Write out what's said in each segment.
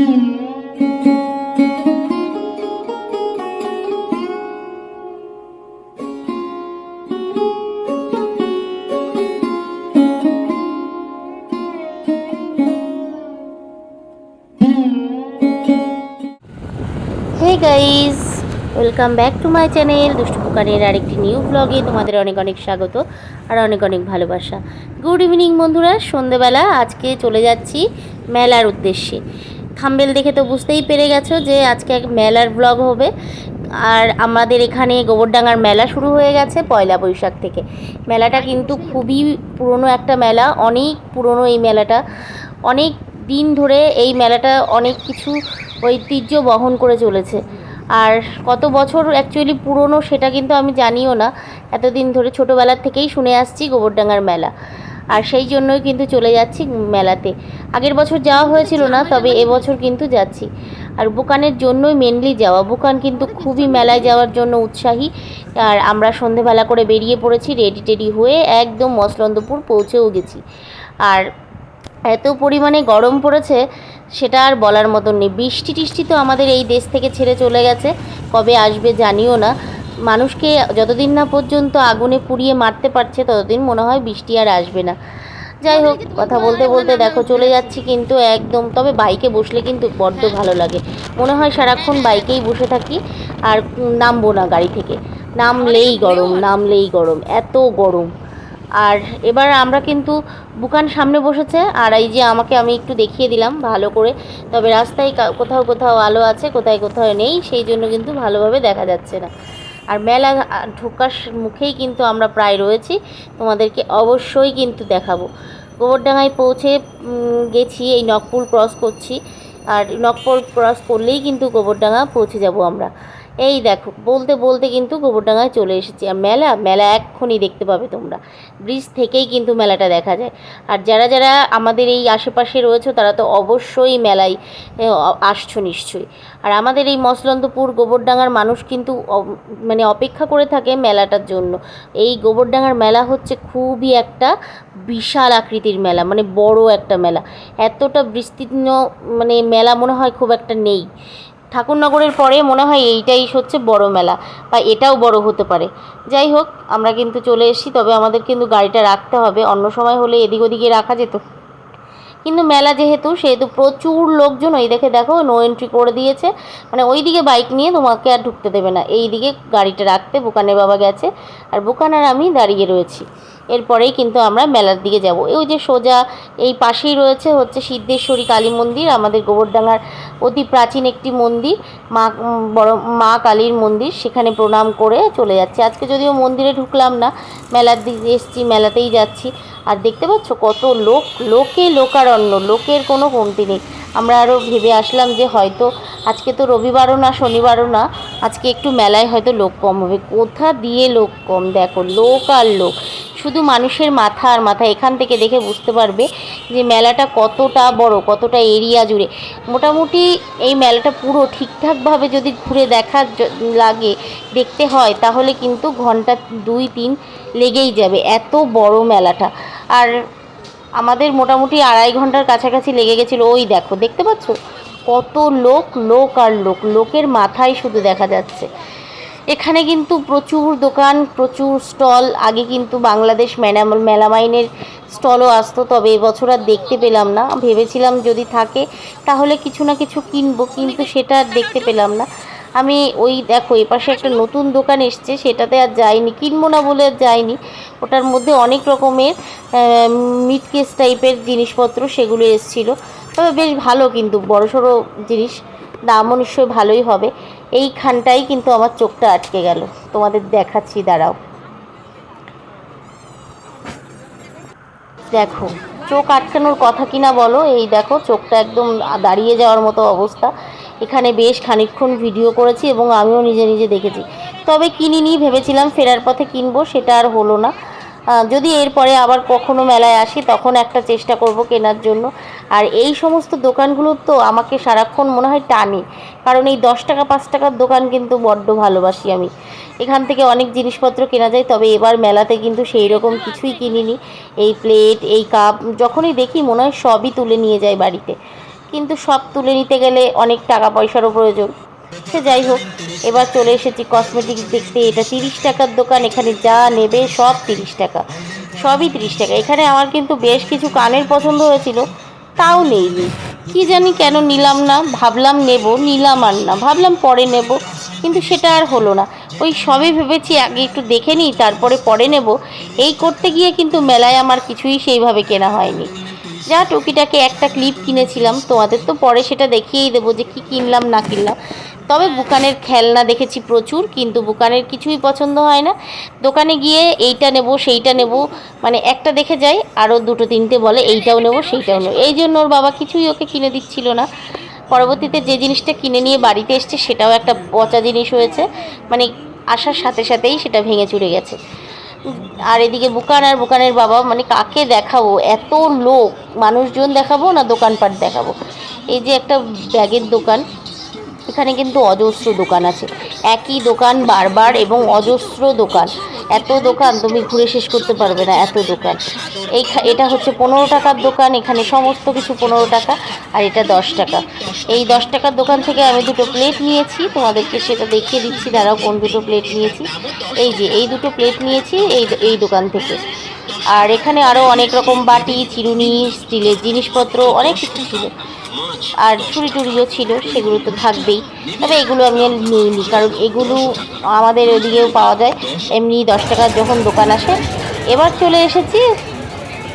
Guys welcome back to my channel দুষ্টু আরেকটি new ব্লগে তোমাদের অনেক অনেক স্বাগত আর অনেক অনেক ভালোবাসা। গুড ইভিনিং বন্ধুরা সন্ধেবেলা আজকে চলে যাচ্ছি মেলার উদ্দেশ্যে। থাম্বেল দেখে তো বুঝতেই পেরে গেছো যে আজকে এক মেলার ব্লগ হবে। আর আমাদের এখানে গোবরডাঙ্গার মেলা শুরু হয়ে গেছে পয়লা বৈশাখ থেকে। মেলাটা কিন্তু খুবই পুরনো একটা মেলা, অনেক পুরনো এই মেলাটা। অনেক দিন ধরে এই মেলাটা অনেক কিছু ঐতিহ্য বহন করে চলেছে। আর কত বছর অ্যাকচুয়ালি পুরনো সেটা কিন্তু আমি জানিও না। এতদিন ধরে ছোটোবেলার থেকেই শুনে আসছি গোবরডাঙ্গার মেলা। আর সেই জন্যই কিন্তু চলে যাচ্ছি মেলাতে। আগের বছর যাওয়া হয়েছিল না, তবে এবছর কিন্তু যাচ্ছি। আর বুকানের জন্যই মেনলি যাওয়া। বুকান কিন্তু খুবই মেলায় যাওয়ার জন্য উৎসাহী। আর আমরা সন্ধেবেলা করে বেরিয়ে পড়েছি রেডি টেডি হয়ে একদম মসলন্দপুর পৌঁছেও গেছি। আর এত পরিমাণে গরম পড়েছে, সেটা আর বলার মতন নেই। বৃষ্টি টিষ্টি তো আমাদের এই দেশ থেকে ছেড়ে চলে গেছে, কবে আসবে জানিও না। মানুষকে যতদিন না পর্যন্ত আগুনে পুড়িয়ে মারতে পারছে ততদিন মনে হয় বৃষ্টি আর আসবে না। যাই হোক কথা বলতে বলতে দেখো চলে যাচ্ছি কিন্তু একদম তবে বাইকে বসলে কিন্তু বড্ড ভালো লাগে। মনে হয় সারাক্ষণ বাইকেই বসে থাকি আর নামবো না গাড়ি থেকে। নামলেই গরম নামলেই গরম এত গরম। আর এবার আমরা কিন্তু বুকান সামনে বসেছে আর এই যে আমাকে আমি একটু দেখিয়ে দিলাম ভালো করে তবে রাস্তায় কোথাও কোথাও আলো আছে কোথায় কোথাও নেই সেই জন্য কিন্তু ভালোভাবে দেখা যাচ্ছে না। আর মেলা ঢোকার মুখেই কিন্তু আমরা প্রায় রয়েছি। তোমাদেরকে অবশ্যই কিন্তু দেখাবো। গোবরডাঙ্গায় পৌঁছে গেছি, এই নকপুল ক্রস করছি। আর নকপুল ক্রস করলেই কিন্তু গোবরডাঙ্গা পৌঁছে যাব আমরা। এই দেখো, বলতে বলতে কিন্তু গোবরডাঙ্গায় চলে এসেছি। আর মেলা মেলা এক্ষুনি দেখতে পাবে তোমরা। ব্রিজ থেকেই কিন্তু মেলাটা দেখা যায়। আর যারা যারা আমাদের এই আশেপাশে রয়েছে, তারা তো অবশ্যই মেলায় আসছো নিশ্চয়ই। আর আমাদের এই মসলন্দপুর গোবরডাঙ্গার মানুষ কিন্তু মানে অপেক্ষা করে থাকে মেলাটার জন্য। এই গোবরডাঙ্গার মেলা হচ্ছে খুবই একটা বিশাল আকৃতির মেলা মানে বড় একটা মেলা। এতটা বিস্তীর্ণ মানে মেলা মনে হয় খুব একটা নেই। ঠাকুরনগরের পরে মনে হয় এইটাই হচ্ছে বড় মেলা বা এটাও বড় হতে পারে। যাই হোক, আমরা কিন্তু চলে এসেছি, তবে আমাদের কিন্তু গাড়িটা রাখতে হবে, অন্য সময় হলে এদিক ওদিকে রাখা যেত। কিন্তু মেলা যেহেতু, সেহেতু প্রচুর লোকজন, ওই দেখে দেখো নো এন্ট্রি করে দিয়েছে। মানে ওই দিকে বাইক নিয়ে তোমাকে আর ঢুকতে দেবে না। এই দিকে গাড়িটা রাখতে বুকানের বাবা গেছে, আর বুকান আর আমি দাঁড়িয়ে রয়েছি। এরপরেই কিন্তু আমরা মেলার দিকে যাব। ওই যে সোজা এই পাশেই রয়েছে হচ্ছে সিদ্ধেশ্বরী কালী মন্দির, আমাদের গোবরডাঙ্গার অতি প্রাচীন একটি মন্দির, মা বড় মা কালীর মন্দির, সেখানে প্রণাম করে চলে যাচ্ছি। আজকে যদিও মন্দিরে ঢুকলাম না, মেলার দিকে এসছি, মেলাতেই যাচ্ছি। আর দেখতে পাচ্ছ কত লোক, লোকে লোকারণ্য, লোকের কোনো কমতি নেই। আমরা আরও ভেবে আসলাম যে হয়তো আজকে তো রবিবারও না, শনিবারও না, আজকে একটু মেলায় হয়তো লোক কম হবে। কোথা দিয়ে লোক কম? দেখো লোক আর লোক। শুধু মানুষের মাথা আর মাথা, এখান থেকে দেখে বুঝতে পারবে যে মেলাটা কতটা বড়, কতটা এরিয়া জুড়ে। মোটামুটি এই মেলাটা পুরো ঠিকঠাকভাবে যদি ঘুরে দেখা লাগে, দেখতে হয়, তাহলে কিন্তু ঘণ্টা দুই, তিন লেগেই যাবে, এত বড় মেলাটা। আর আমাদের মোটামুটি আড়াই ঘণ্টার কাছাকাছি লেগে গেছিল, ওই দেখো, দেখতে পাচ্ছ? কত লোক লোক আর লোক, লোকের মাথায় শুধু দেখা যাচ্ছে। এখানে কিন্তু প্রচুর দোকান, প্রচুর স্টল। আগে কিন্তু বাংলাদেশ মেলা মেলামাইনের স্টলও আসতো, তবে এবছর আর দেখতে পেলাম না। ভেবেছিলাম যদি থাকে, তাহলে কিছু না কিছু কিনবো, কিন্তু সেটা আর দেখতে পেলাম না। আমি ওই দেখো এপাশে একটা নতুন দোকান এসছে, সেটাতে আর যাইনি, কিনবো না বলে আর যাইনি। ওটার মধ্যে অনেক রকমের মিট কেস টাইপের জিনিসপত্র সেগুলো এসছিলো। তবে বেশ ভালো কিন্তু, বড়সড় জিনিস, দামও নিশ্চয়ই ভালোই হবে। এইখানটাই কিন্তু আমার চোখটা আটকে গেল। তোমাদের দেখাচ্ছি, দাঁড়াও। দেখো, চোখ আটকানোর কথা কিনা বলো? এই দেখো, চোখটা একদম দাঁড়িয়ে যাওয়ার মতো অবস্থা। এখানে বেশ খানিকক্ষণ ভিডিও করেছি এবং আমিও নিজে নিজে দেখেছি। তবে কিনিনি, ভেবেছিলাম ফেরার পথে কিনবো, সেটা আর হলো না। যদি এরপরে আবার কখনো মেলায় আসি, তখন একটা চেষ্টা করব কেনার জন্য। আর এই সমস্ত দোকানগুলো তো আমাকে সারাক্ষণ মনে হয় টানে। কারণ এই দশ টাকা, পাঁচ টাকার দোকান কিন্তু বড্ড ভালোবাসি আমি। এখান থেকে অনেক জিনিসপত্র কেনা যায়, তবে এবার মেলাতে কিন্তু সেই রকম কিছুই কিনিনি। এই প্লেট, এই কাপ, যখনই দেখি মনে হয় সবই তুলে নিয়ে যায় বাড়িতে। কিন্তু সব তুলে নিতে গেলে অনেক টাকা পয়সারও প্রয়োজন। সে যাই হোক এবার চলে এসেছি কসমেটিক্স দেখতে। এটা তিরিশ টাকার দোকান, এখানে যা নেবে সব তিরিশ টাকা। সবই তিরিশ টাকা। এখানে আমার কিন্তু বেশ কিছু কানের পছন্দ হয়েছিল, তাও নেইনি। কি জানি কেন নিলাম না, ভাবলাম নেব, নিলাম আর না। ভাবলাম পরে নেব, কিন্তু সেটা আর হলো না। ওই সবই ভেবেছি আগে একটু দেখে নিই, তারপরে পরে নেব। এই করতে গিয়ে কিন্তু মেলায় আমার কিছুই সেইভাবে কেনা হয়নি। যা টুকিটাকে একটা ক্লিপ কিনেছিলাম, তোমাদের তো পরে সেটা দেখিয়েই দেবো যে কি কিনলাম, না কিনলাম। তবে বুকানের খেলনা দেখেছি প্রচুর, কিন্তু বুকানের কিছুই পছন্দ হয় না। দোকানে গিয়ে এইটা নেব, সেইটা নেব মানে একটা দেখে যাই, আরও দুটো তিনটে বলে, এইটাও নেব, সেইটাও নেব। এই জন্য ওর বাবা কিছুই ওকে কিনে দিচ্ছিল না। পরবর্তীতে যে জিনিসটা কিনে নিয়ে বাড়িতে এসছে, সেটাও একটা পচা জিনিস হয়েছে। মানে আসার সাথে সাথেই সেটা ভেঙে চুরে গেছে। আর এদিকে বুকান আর বুকানের বাবা মানে কাকে দেখাবো? এত লোক, মানুষজন দেখাবো না দোকানপাট দেখাবো? এই যে একটা ব্যাগের দোকান এখানে কিন্তু অজস্র দোকান আছে। একই দোকান বারবার এবং অজস্র দোকান। এত দোকান তুমি ঘুরে শেষ করতে পারবে না, এত দোকান। এই এটা হচ্ছে পনেরো টাকার দোকান, এখানে সমস্ত কিছু পনেরো টাকা, আর এটা দশ টাকা। এই দশ টাকার দোকান থেকে আমি দুটো প্লেট নিয়েছি, তোমাদেরকে সেটা দেখিয়ে দিচ্ছি, দাঁড়াও কোন দুটো প্লেট নিয়েছি। এই যে, এই দুটো প্লেট নিয়েছি, এই এই দোকান থেকে। আর এখানে আরও অনেক রকম বাটি, চিরুনি, স্টিলের জিনিসপত্র, অনেক কিছু ছিল। আর চুরি টুরিও ছিল, সেগুলো তো থাকবেই। তবে এগুলো আমি আর নিইনি, কারণ এগুলো আমাদের ওদিকেও পাওয়া যায়। এমনি দশ টাকার যখন দোকান আসে। এবার চলে এসেছি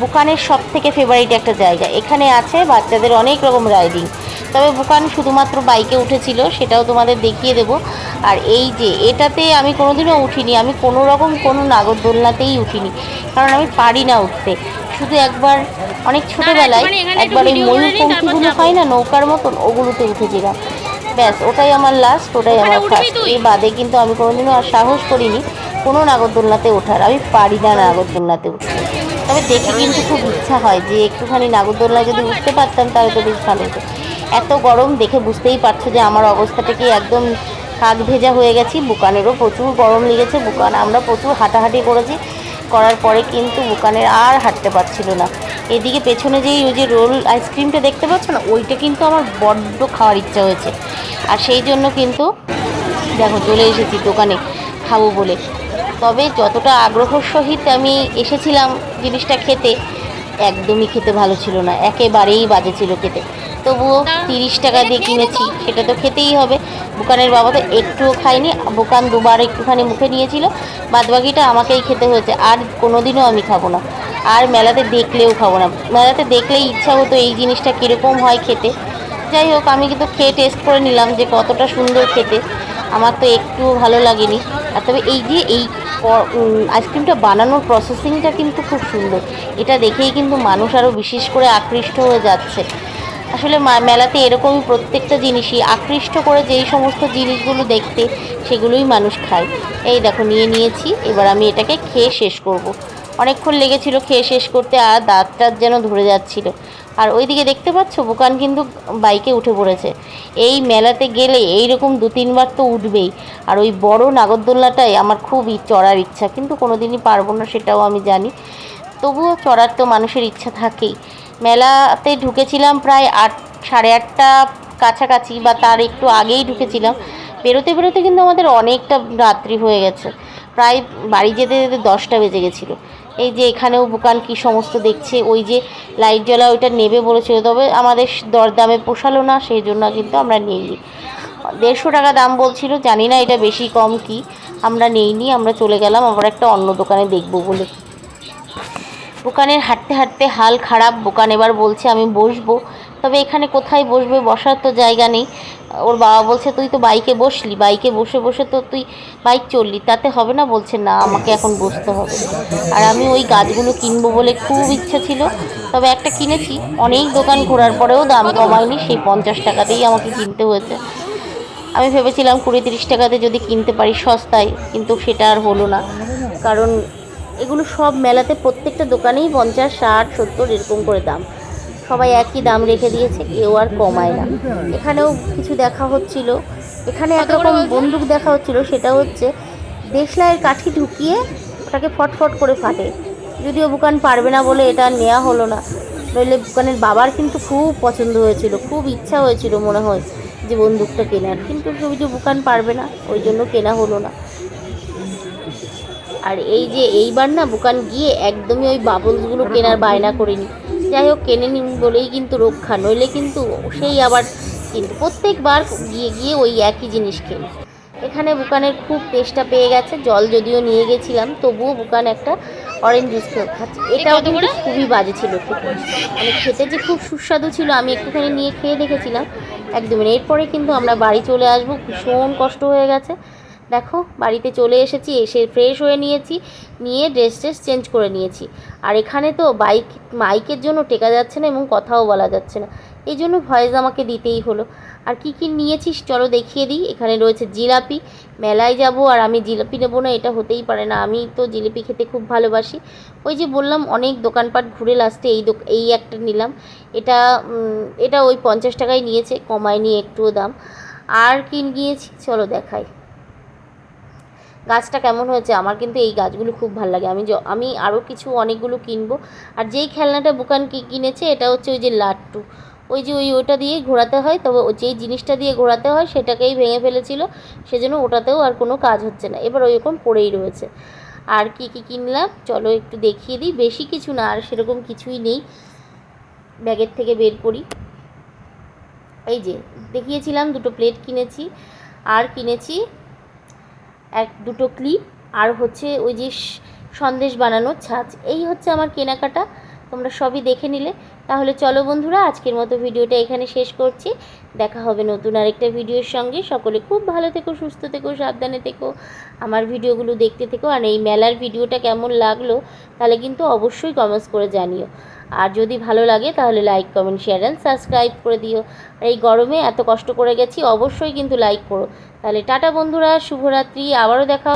বুকানের সব থেকে ফেভারিট একটা জায়গা। এখানে আছে বাচ্চাদের অনেক রকম রাইডিং তবে বুকান শুধুমাত্র বাইকে উঠেছিল, সেটাও তোমাদের দেখিয়ে দেব। আর এই যে, এটাতে আমি কোনোদিনও উঠিনি। আমি কোনো রকম কোনো নাগরদোলনাতেই উঠিনি। কারণ আমি পারি না উঠতে। শুধু একবার অনেক ছোটোবেলায় একবার ওই ময়ূর ময়ূরপঙ্খীগুলো হয় না নৌকার মতন ওগুলোতে উঠেছিলাম ব্যাস ওটাই আমার লাস্ট ওটাই আমার ফার্স্ট এই বাদে কিন্তু আমি কোনোদিনও আর সাহস করিনি কোনো নাগরদোলনাতে ওঠার। আমি পারি না নাগরদোলনাতে উঠতে। তবে দেখে কিন্তু খুব ইচ্ছা হয় যে একটুখানি নাগরদোলনায় যদি উঠতে পারতাম তাহলে তো বেশ ভালো হতো। এত গরম দেখে বুঝতেই পারছ যে আমার অবস্থাটা কি একদম কাক ভেজা হয়ে গেছি। বুকানেরও প্রচুর গরম লেগেছে বুকান আমরা প্রচুর হাঁটাহাঁটি করেছি। করার পরে কিন্তু বুকানের আর হাঁটতে পারছিল না। এদিকে পেছনে যেই ওই যে রোল আইসক্রিমটা দেখতে পাচ্ছ না, ওইটা কিন্তু আমার বড্ড খাওয়ার ইচ্ছা হয়েছে। আর সেই জন্য কিন্তু দেখো চলে এসেছি দোকানে, খাব বলে। তবে যতটা আগ্রহর সহিত আমি এসেছিলাম জিনিসটা খেতে, একদমই খেতে ভালো ছিল না। একেবারেই বাজে ছিল খেতে। তবুও তিরিশ টাকা দিয়ে কিনেছি সেটা তো খেতেই হবে। বুকানের বাবা তো একটুও খায়নি বুকান দুবার একটুখানি মুখে নিয়েছিল বাদবাকিটা আমাকেই খেতে হয়েছে আর কোনোদিনও আমি খাব না। আর মেলাতে দেখলেও খাব না। মেলাতে দেখলেই ইচ্ছা হতো এই জিনিসটা কীরকম হয় খেতে। যাই হোক আমি কিন্তু খেয়ে টেস্ট করে নিলাম যে কতটা সুন্দর খেতে। আমার তো একটুও ভালো লাগেনি। আর তবে এই যে এই আইসক্রিমটা বানানোর প্রসেসিংটা কিন্তু খুব সুন্দর। এটা দেখেই কিন্তু মানুষ আরও বিশেষ করে আকৃষ্ট হয়ে যাচ্ছে। আসলে মেলাতে এরকমই প্রত্যেকটা জিনিসই আকৃষ্ট করে যেই সমস্ত জিনিসগুলো দেখতে সেগুলোই মানুষ খায়। এই দেখো, নিয়ে নিয়েছি। এবার আমি এটাকে খেয়ে শেষ করব। অনেকক্ষণ লেগেছিল খেয়ে শেষ করতে, আর দাঁতটা যেন ধরে যাচ্ছিল। আর ওইদিকে দেখতে পাচ্ছ, বুকান কিন্তু বাইকে উঠে পড়েছে। এই মেলাতে গেলে এই রকম দু তিনবার তো উঠবেই। আর ওই বড় নাগরদোলনাটাই আমার খুব ই- চড়ার ইচ্ছা, কিন্তু কোনোদিনই পারব না সেটাও আমি জানি। তবুও চড়ার তো মানুষের ইচ্ছা থাকেই। মেলাতে ঢুকেছিলাম প্রায় আট, সাড়ে আটটা কাছাকাছি বা তার একটু আগেই ঢুকেছিলাম। বেরোতে বেরোতে কিন্তু আমাদের অনেকটা রাত্রি হয়ে গেছে। প্রায় বাড়ি যেতে যেতে দশটা বেজে গেছিল। এই যে এখানেও বুকান কি সমস্ত দেখছে, ওই যে লাইট জ্বলা ওইটা নেবে বলেছিল, তবে আমাদের দরদামে পোষালো না সেই জন্য কিন্তু আমরা নিইনি। দেড়শো টাকা দাম বলছিল, জানি না এটা বেশি কম কি, আমরা নেইনি, আমরা চলে গেলাম, আবার একটা অন্য দোকানে দেখব বলে। বুকানের হাঁটতে হাঁটতে হাল খারাপ বুকান এবার বলছে আমি বসবো। তবে এখানে কোথায় বসবে বসার তো জায়গা নেই। ওর বাবা বলছে, তুই তো বাইকে বসলি, বাইকে বসে বসে তো তুই বাইক চললি, তাতে হবে না? বলছে, না, আমাকে এখন বসতে হবে। আর আমি ওই গাছগুলো কিনবো বলে খুব ইচ্ছা ছিল, তবে একটা কিনেছি। অনেক দোকান ঘোরার পরেও দাম কমায়নি, সেই পঞ্চাশ টাকাতেই আমাকে কিনতে হয়েছে। আমি ভেবেছিলাম কুড়ি তিরিশ টাকাতে যদি কিনতে পারি সস্তায়, কিন্তু সেটা আর হলো না। কারণ এগুলো সব মেলাতে প্রত্যেকটা দোকানেই পঞ্চাশ ষাট সত্তর এরকম করে দাম। সবাই একই দাম রেখে দিয়েছে কেউ আর কমায় না। এখানেও কিছু দেখা হচ্ছিল। এখানে একরকম বন্দুক দেখা হচ্ছিল সেটা হচ্ছে দেশলাইয়ের কাঠি ঢুকিয়ে ওটাকে ফটফট করে ফাটে। যদিও বুকান পারবে না বলে এটা নেওয়া হলো না। নইলে বুকানের বাবার কিন্তু খুব পছন্দ হয়েছিল খুব ইচ্ছা হয়েছিল মনে হয় যে বন্দুকটা কেনার। কিন্তু যে বুকান পারবে না ওই জন্য কেনা হলো না। আর এই যে এইবার না বুকান গিয়ে একদমই ওই বাবলসগুলো কেনার বায়না করিনি। যাই হোক কেনে নিন বলেই কিন্তু রক্ষা নইলে কিন্তু সেই আবার কিন্তু প্রত্যেকবার গিয়ে গিয়ে ওই একই জিনিস কেনে। এখানে বুকানের খুব তেষ্টা পেয়ে গেছে জল যদিও নিয়ে গেছিলাম তবুও বুকান একটা অরেঞ্জ জুস খাচ্ছে। এটাও কিন্তু খুবই বাজে ছিল খেতে। মানে খেতে যে খুব সুস্বাদু ছিল আমি একটুখানি নিয়ে খেয়ে দেখেছিলাম। একদমই। এরপরে কিন্তু আমরা বাড়ি চলে আসব ভীষণ কষ্ট হয়ে গেছে। দেখো, বাড়িতে চলে এসেছি, এসে ফ্রেশ হয়ে নিয়েছি, নিয়ে ড্রেস ট্রেস চেঞ্জ করে নিয়েছি। আর এখানে তো বাইক মাইকের জন্য টেকা যাচ্ছে না এবং কথাও বলা যাচ্ছে না। এই জন্য ভয়েস আমাকে দিতেই হলো। আর কি কি নিয়েছিস? চলো দেখিয়ে দিই। এখানে রয়েছে জিলাপি। মেলায় যাব আর আমি জিলাপি নেব না, এটা হতেই পারে না। আমি তো জিলিপি খেতে খুব ভালোবাসি। ওই যে বললাম, অনেক দোকানপাট ঘুরে লাস্টে এই দোক এই একটা নিলাম। এটা এটা ওই পঞ্চাশ টাকায় নিয়েছে কমায় নিয়ে একটুও দাম। আর কি নিয়েছি? চলো দেখাই। গাছটা কেমন হয়েছে, আমার কিন্তু এই গাছগুলো খুব ভালো লাগে। আমি আমি আরও কিছু অনেকগুলো কিনবো। আর যেই খেলনাটা বুকান কি কিনেছে, এটা হচ্ছে ওই যে লাট্টু। ওই যে ওই ওটা দিয়ে ঘোরাতে হয়, তবে যেই জিনিসটা দিয়ে ঘোরাতে হয়, সেটাকেই ভেঙে ফেলেছিল। সেজন্য ওটাতেও আর কোনো কাজ হচ্ছে না। এবার ওইরকম পড়েই রয়েছে। আর কি কি কিনলাম, চলো একটু দেখিয়ে দিই। বেশি কিছু না, আর সেরকম কিছুই নেই। ব্যাগের থেকে বের করি। এই যে, দেখিয়েছিলাম, দুটো প্লেট কিনেছি। আর কিনেছি এক দুটো ক্লিপ আর হচ্ছে ওই যে সন্দেশ বানানোর ছাঁচ। এই হচ্ছে আমার কেনাকাটা, তোমরা সবই দেখে নিলে। তাহলে চলো বন্ধুরা, আজকের মতো ভিডিওটা এখানে শেষ করছি। দেখা হবে নতুন আরেকটা ভিডিওর সঙ্গে। সকলে খুব ভালো থেকো, সুস্থ থেকো, সাবধানে থেকো। আমার ভিডিওগুলো দেখতে থেকো। আর এই মেলার ভিডিওটা কেমন লাগল, তাহলে কিন্তু অবশ্যই কমেন্টস করে জানিও। আর যদি ভালো লাগে তাহলে like comment share and subscribe করে দিও। আর এই গরমে এত কষ্ট করে গেছি, অবশ্যই কিন্তু লাইক করো। তাহলে টাটা বন্ধুরা, শুভরাত্রি, আবারও দেখা